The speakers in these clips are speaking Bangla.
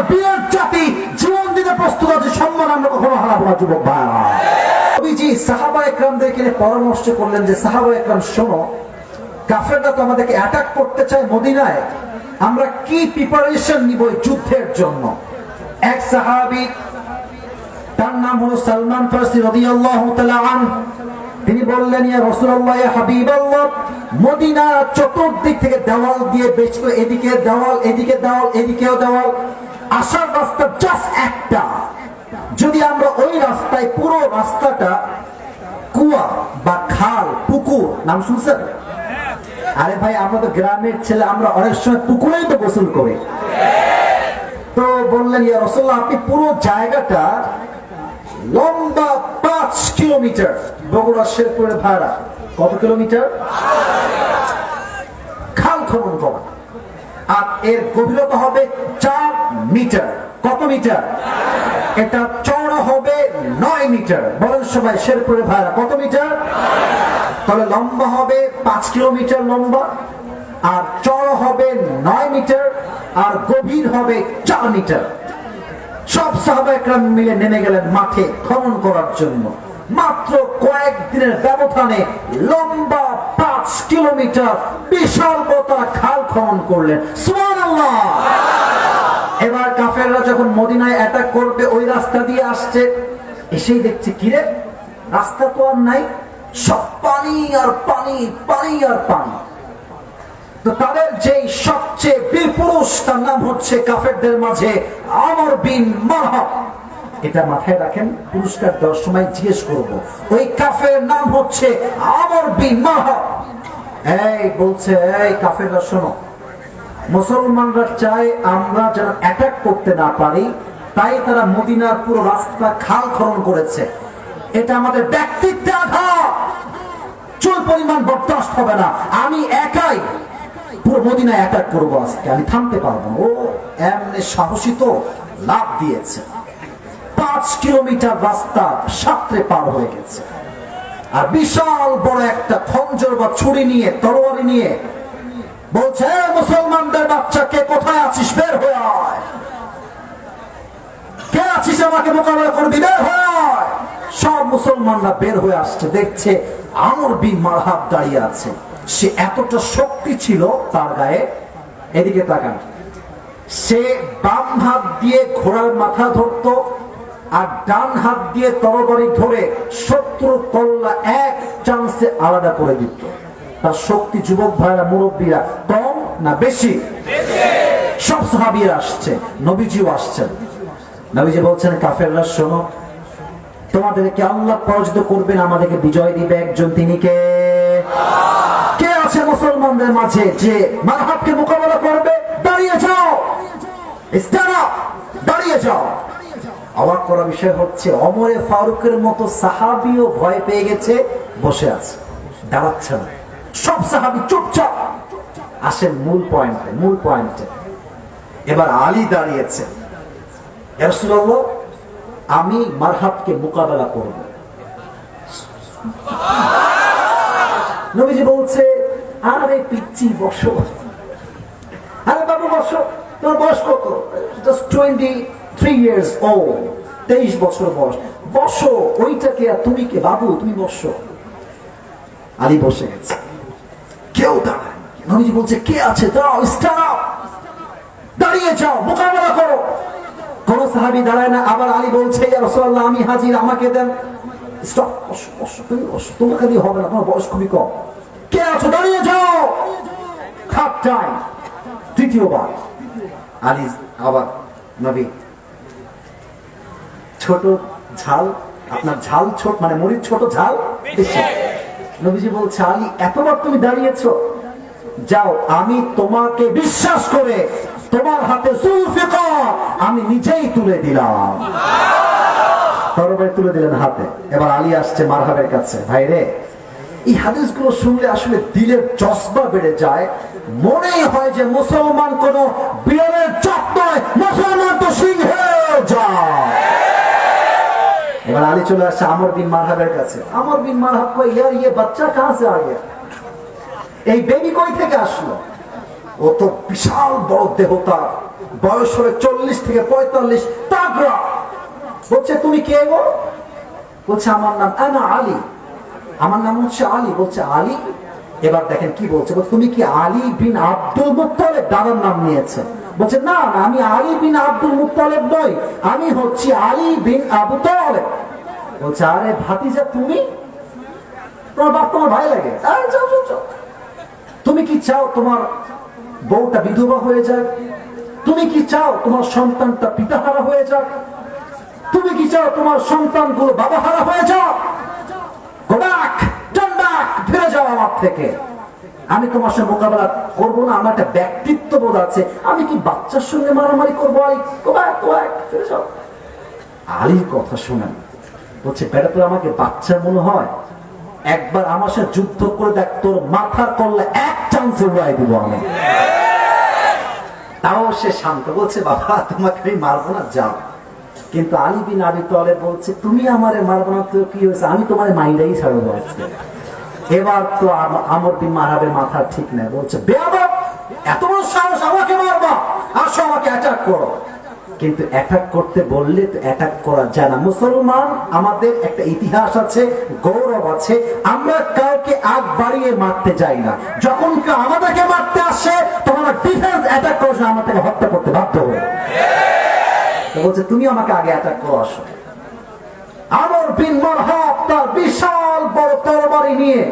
আমরা জাতি, জীবন দিতে প্রস্তুত আছে, সম্মান আমরা কখনো হারাবো না, যুবক সাহাবা একরামদেরকে পরামর্শ করলেন যে, সাহাবা একরাম, শোনো, কাফেররা তো আমাদেরকে অ্যাটাক করতে চায় মদিনায়। আমরা কি প্রিপারেশন নিব যুদ্ধের জন্য? এক সাহাবী, তার নাম হলো সালমান ফারসি রাদিয়াল্লাহু তিনি বললেন, ইয়া মদিনা চতুর্দিক থেকে দেওয়াল দিয়ে বেচত এদিকে দেওয়াল এদিকে দেওয়াল, এদিকেও দেওয়াল। আসার রাস্তা জাস্ট একটা। যদি আমরা ওই রাস্তায় পুরো রাস্তাটা কুয়া বা খাল, পুকুর, নাম শুনছেন? আরে ভাই, আমরা তো গ্রামের ছেলে, আমরা অনেক সময় পুকুরেই তো গোসল করি। তো বললেন, ইয়া রসল্লাহ আপনি পুরো জায়গাটা লম্বা পাঁচ কিলোমিটার, বগুড়া, শেরপুরের ভাড়া। কত কিলোমিটার? খাল খনন করা। আর এর গভীরতা হবে চার মিটার। কত মিটার? এটা চওড়া হবে নয় মিটার। বলেন সবাই শেরপুরের ভাড়া কত মিটার? তাহলে লম্বা হবে পাঁচ কিলোমিটার লম্বা, আর চড় হবে নয় মিটার, আর গভীর হবে চার মিটার। সব সাহাবাহাম মিলে নেমে গেলেন মাঠে খনন করার জন্য। মাত্র কয়েকদিনের ব্যবধানে লম্বা পাঁচ কিলোমিটার বিশাল বতা খাল খনন করলেন। সুবহানাল্লাহ! এবার কাফেররা যখন মদিনায় অ্যাটাক করবে, ওই রাস্তা দিয়ে আসছে, এসেই দেখছে কিরে রাস্তা তো আর নাই। সব পানি আর পানি পানি আর পানি। তো তাদের যেই সবচেয়ে বীর পুরুষ, তার নাম হচ্ছে কাফেরদের মাঝে আমর বিন মারহাব। এটা মাথায় রাখেন, পুরস্কার দেওয়ার সময় জিজ্ঞেস করব, ওই কাফের নাম হচ্ছে আমর বিন মারহাব? এই বলছে, এই কাফেররা শোনো মুসলমানরা চায় আমরা যেন অ্যাটাক করতে না পারি, তাই তারা মদিনার পুরো রাস্তা খাল খনন করেছে। এটা আমাদের ব্যক্তিত্বে আঘাত চুল পরিমাণ বরদাস্ত হবে না। আমি একাই পুরো মদিনায় অ্যাটাক করব আজকে। আমি থামতে পারব ও এমনি সাহসী তো, লাভ দিয়েছে। পাঁচ কিলোমিটার রাস্তা সাঁতরে পার হয়ে গেছে। আর বিশাল বড় একটা খঞ্জর বা ছুরি নিয়ে, তরোয়ারি নিয়ে বলছে "এ মুসলমানদের বাচ্চা কে কোথায় আছিস বের হয়ে আয় কে আছিস আমাকে মোকাবেলা করবি, বের হয়ে। সব মুসলমানরা বের হয়ে আসছে, দেখছে আমর বিন মারহাব দাঁড়িয়ে আছে। সে এতটা শক্তি ছিল তার গায়ে, এদিকে তাকান। সে বাম হাত দিয়ে ঘোড়ার মাথা ধরতো আর ডান হাত দিয়ে তরবারি ধরে শত্রু কল্লা এক চান্সে আলাদা করে দিত। তার শক্তি যুবক ভাইরা, মুরব্বীরা কম না বেশি? সব সাহাবিরা আসছে, নবীজিও আসছেন। নবীজি বলছেন, কাফেররা, শোনো, তোমাদেরকে আল্লাহ পরাজিত করবেন, আমাদেরকে বিজয় দিবে একজন। তিনি কে? কে আছে মুসলমানদের মাঝে যে মারহাবকে মোকাবেলা করবে? দাঁড়িয়ে যাও। দাঁড়িয়ে যাও। অবাক করা বিষয় হচ্ছে, অমরে ফারুকের মতো সাহাবিও ভয় পেয়ে গেছে, বসে আছে, দাঁড়াচ্ছে না। সব সাহাবি চুপচাপ। আসেন মূল পয়েন্টে মূল পয়েন্টে এবার আলী দাঁড়িয়েছে আমি মারহাবকে মোকাবেলা করব। নবীজি বলছে আরে পিচ্ছি বসো আরে বাবু, বসো। তোমার বয়স কত? জাস্ট টোয়েন্টি থ্রি ইয়ার্স ও তেইশ বছর বয়স। বসো, ওইটাকে আর তুমি কে? বাবু, তুমি বসো। আলী বসে গেছে। কেউ দাঁড়ায় নবীজি বলছে, কে আছে? দাও স্ট্যান্ড দাঁড়িয়ে যাও, মোকাবেলা করো। কোন সাহাবি দাঁড়ায় না, আবার আলী বলছে আমি হাজির, আমাকে দেন। তোমাকে দিয়ে হবে না, তোমার বয়স খুবই কম। কে আছো? দাঁড়িয়ে যাও! তৃতীয়বার। আলী আবার, নবী, ছোট ঝাল, আপনার ঝাল ছোট মানে মরিচ ছোট ঝাল নবীজি বলছে, আলী, এতবার তুমি দাঁড়িয়েছো, যাও, আমি তোমাকে বিশ্বাস করে তোমার হাতে জুলফিকার আমি নিজেই তুলে দিলাম। তরবারি তুলে দিলেন হাতে। এবার আলী আসছে মারহাবের কাছে। ভাই রে এই হাদিসগুলো শুনলে আসলে দিলের বেড়ে যায়। হয় যে মুসলমান কোন বিড়ালের মুসলমান তো যায়। এবার আলী চলে আসছে আমর বিন মারহাবের কাছে। আমর বিন মারহাব ইয়ার ইয়ে বাচ্চা এই বেবি কই থেকে আসলো? ও তো বিশাল বড় দেহতা বয়স হলে চল্লিশ থেকে পঁয়তাল্লিশ। তাগড়া। বলছে, তুমি কে গো? বলছে, আমার নাম আনা আলী। আমার নাম হচ্ছে আলী। বলছে, আলী? এবার দেখেন কি বলছে। তুমি কি আলী বিন আব্দুল মুত্তালেব দাদার নাম নিয়েছে? বলছে, না না, আমি আলী বিন আব্দুল মুত্তালেব নই। আমি হচ্ছি আলী বিন আবু তালেব। বলছে, আরে ভাতিজা, তুমি? তোমার বাপ, তোমার ভাই লাগে। তুমি কি চাও তোমার বউটা বিধবা হয়ে যাক। তুমি কি চাও তোমার সন্তানটা পিতাহারা হয়ে যাক? তুমি কি চাও তোমার সন্তানগুলো বাবাহারা হয়ে যাও আমি তোমার সঙ্গে মোকাবেলা করব না, আমার একটা ব্যক্তিত্ব বোধ আছে। আমি কি বাচ্চার সঙ্গে মারামারি করব আলীর কথা শোনেন। বলছে, বেটা আমাকে বাচ্চা মনে হয়? একবার আমার সাথে যুদ্ধ করে দেখ, তোর মাথার করলে এক চান্সে উড়াই দিব আমি। তাও সে শান্ত বলছে, বাবা, তোমাকে আমি মারবো না, যাও। কিন্তু আলী বিন আবি তলে বলছে, তুমি আমারে মারবো না, তো কি হয়েছে? আমি তোমার মাইরাই ছাড়বো আজকে। এবার তো আম- আমর বিন মারাবের মাথা ঠিক নেই, বলছে, বেয়াদব, এত বড় সাহস আমাকে মারবা। আসো আমাকে অ্যাটাক করো। কিন্তু অ্যাটাক করতে বললে তো অ্যাটাক করা যায় না। মুসলমান, আমাদের একটা ইতিহাস আছে, গৌরব আছে, আমরা কাউকে আগ বাড়িয়ে মারতে যাই না। যখন কেউ আমাদেরকে মারতে আসে, তখন ডিফেন্স অ্যাটাক করছে আমাদেরকে হত্যা করতে বাধ্য হয়ে বলছে, তুমি আমাকে আগে অ্যাটাক করো, আসো। আমর বিন মারহাব তার বিশাল বড় তরবারি নিয়ে,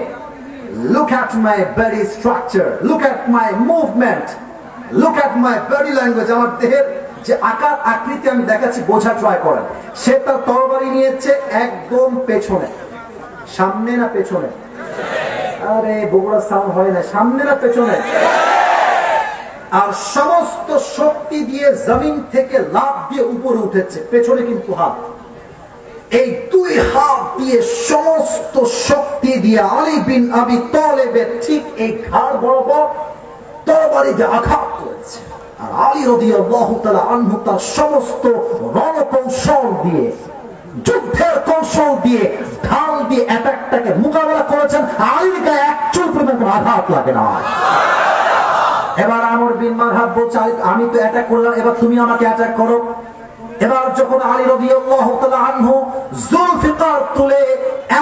look at my body structure, look at my movement, look at my body language, আমার দেহের যে আকার আকৃতি আমি দেখাচ্ছি, বোঝা ট্রাই করেন সে তার তরবারি নিয়েছে একদম পেছনে। সামনে না পেছনে? আরে বগুড়া সাউন্ড হয় না। সামনে না পেছনে? আর সমস্ত শক্তি দিয়ে জমিন থেকে লাভ দিয়ে উপরে উঠেছে। পেছনে কিন্তু হাত। এই দুই হাত দিয়ে সমস্ত শক্তি দিয়ে আলী বিন আবি তলেবের ঠিক এই ঘাড় বরাবর তরবারিতে আঘাত করেছে। আর আলী আনহু তার সমস্ত রণকৌশল দিয়ে, যুদ্ধের কৌশল দিয়ে, ঢাল দিয়ে অ্যাটাকটাকে মোকাবেলা করেছেন। আলীর গায়ে এক চুল পর্যন্ত আঘাত লাগে না। এবার বিন আমি তো অ্যাটাক করলাম, এবার তুমি আমাকে অ্যাটাক করো। এবার যখন আলী তাআলা আনহু জুলফিকার তুলে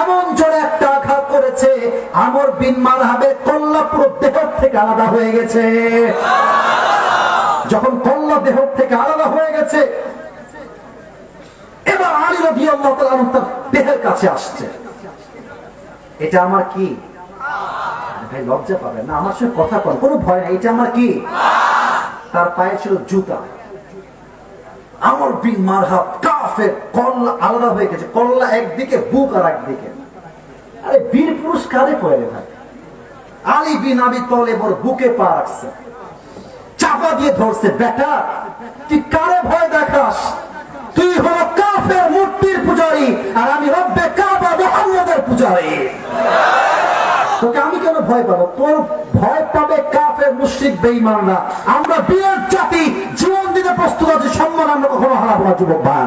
এমন জোরে একটা আঘাত করেছে, আমর বিন মারহাবের কল্লা পুরো দেহ থেকে আলাদা হয়ে গেছে। যখন কল্লা দেহ থেকে আলাদা হয়ে গেছে, এবার আলী তাআলা তার দেহের কাছে আসছে। এটা আমার কি? ভাই, লজ্জা পাবেন না, আমার সঙ্গে কথা কন কোনো ভয় নাই, এটা আমার কি? তার পায়ে ছিল জুতা। আমর বিন মারহাব কাফের কল্লা আলাদা হয়ে গেছে কল্লা একদিকে, বুক আর একদিকে। আরে বীর পুরুষ কারে করে ভাই। আলী বিন আবি তলে ওর বুকে পা রাখছে। চাপা দিয়ে ধরছে, বেটা, তুই কারে ভয় দেখাস? তুই হল কাফের মূর্তির পূজারী, আর আমি রব্বে কাবা মোহাম্মদের পূজারী। তোকে আমি কেন ভয় পাবো? তোর ভয় পাবে কাফের মুশ্রিক বেইমানরা আমরা বিয়ের জাতি, জীবন দিতে প্রস্তুত আছি, সম্মান আমরা কখনো হারাবো না, যুবক ভাই